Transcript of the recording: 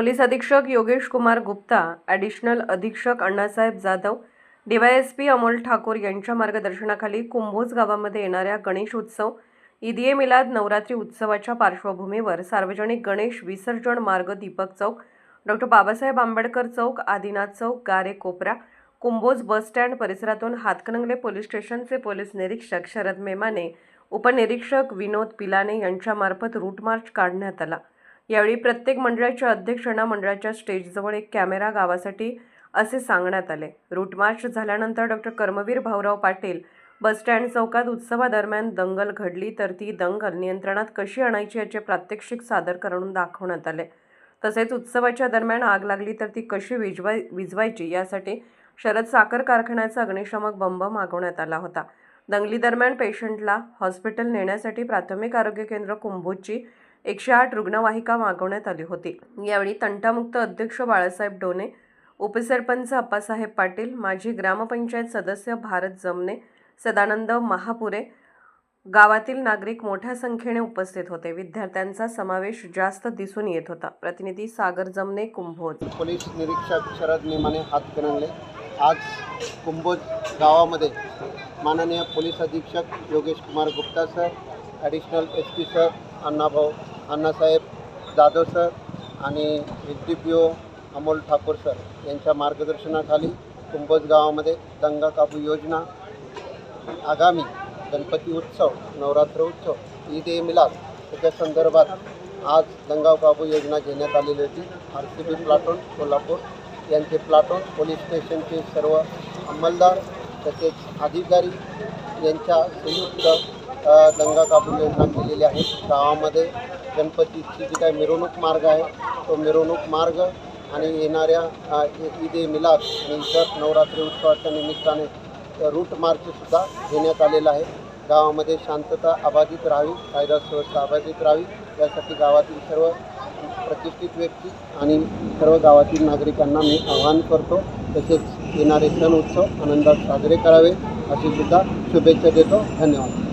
Police अधीक्षक Yogesh Kumar Gupta additional अधीक्षक Annasaheb Jadhav DYSP Amol Thakur यांच्या मार्गदर्शनाखाली कुंभोज गावामध्ये येणाऱ्या गणेश उत्सव ईद मिलाद नवरात्री उत्सवाच्या पार्श्वभूमीवर सार्वजनिक गणेश विसर्जन मार्ग दीपक चौक डॉक्टर बाबासाहेब आंबेडकर चौक आदिनाथ चौक गारे कोपरा कुंभोज बस स्टँड परिसरातून हातकणंगले पोलीस स्टेशनचे पोलीस निरीक्षक शरद मेमाने उपनिरीक्षक विनोद पिलाने यांच्यामार्फत रूट मार्च काढण्यात आला. यावेळी प्रत्येक मंडळाच्या अध्यक्षांना मंडळाच्या स्टेजजवळ एक कॅमेरा गावासाठी असे सांगण्यात आले. रूट मार्च झाल्यानंतर doctor Karmaveer Bhaurao Patil bus stand चौकात उत्सवादरम्यान दंगल घडली तर ती दंगल नियंत्रणात कशी आणायची याचे प्रात्यक्षिक सादर करून दाखवण्यात आले. तसेच उत्सवाच्या दरम्यान आग लागली तर ती कशी विजवाय विझवायची यासाठी शरद साखर कारखान्याचा अग्निशमक बंब मागवण्यात आला होता. दंगलीदरम्यान पेशंटला हॉस्पिटल नेण्यासाठी प्राथमिक आरोग्य केंद्र कुंभोजची एकशे आठ रुग्णवाहिका मागवण्यात आली होती. यावेळी तंटामुक्त अध्यक्ष बाळासाहेब डोने उपसरपंच अप्पासाहेब पाटील माजी ग्रामपंचायत सदस्य भारत जमने सदानंद महापुरे गावातील नागरिक मोठ्या संख्येने उपस्थित होते. विद्यार्थ्यांचा समावेश जास्त दिसून येत होता. प्रतिनिधी सागर जमने कुंभोज. पोलीस निरीक्षक शरद नेमाने हात हातकणंगले आज कुंभोज गावामध्ये माननीय पोलीस अधीक्षक Yogesh Kumar Gupta sir additional S P sir Annabhau Annasaheb Jadhav sir आणि H D P O Amol Thakur sir यांच्या मार्गदर्शनाखाली कुंभोज गावामध्ये दंगा काबू योजना आगामी गणपती उत्सव नवरात्र उत्सव ईद ए मिलाद त्याच्या संदर्भात आज दंगाव काबू योजना घेण्यात आलेली होती. R C B platoon Kolhapur यांचे प्लाटून पोलीस स्टेशनचे सर्व अंमलदार तसेच अधिकारी यांच्या संयुक्त दंगा काबू योजना केलेली आहे गावामध्ये गणपतीची जी काही मिरवणूक मार्ग आहे तो मिरवणूक मार्ग आणि येणाऱ्या ईद ए मिलाद आणि इतर नवरात्री उत्सवाच्या निमित्ताने रूट मार्चसुद्धा घेण्यात आलेला आहे. गावामध्ये शांतता अबाधित राहावी कायदा सुव्यवस्था अबाधित राहावी यासाठी गावातील सर्व प्रतिष्ठित व्यक्ती आणि सर्व गावातील नागरिकांना मी आवाहन करतो तसेच येणारे सण उत्सव आनंदात साजरे करावे अशी सुद्धा शुभेच्छा देतो. धन्यवाद.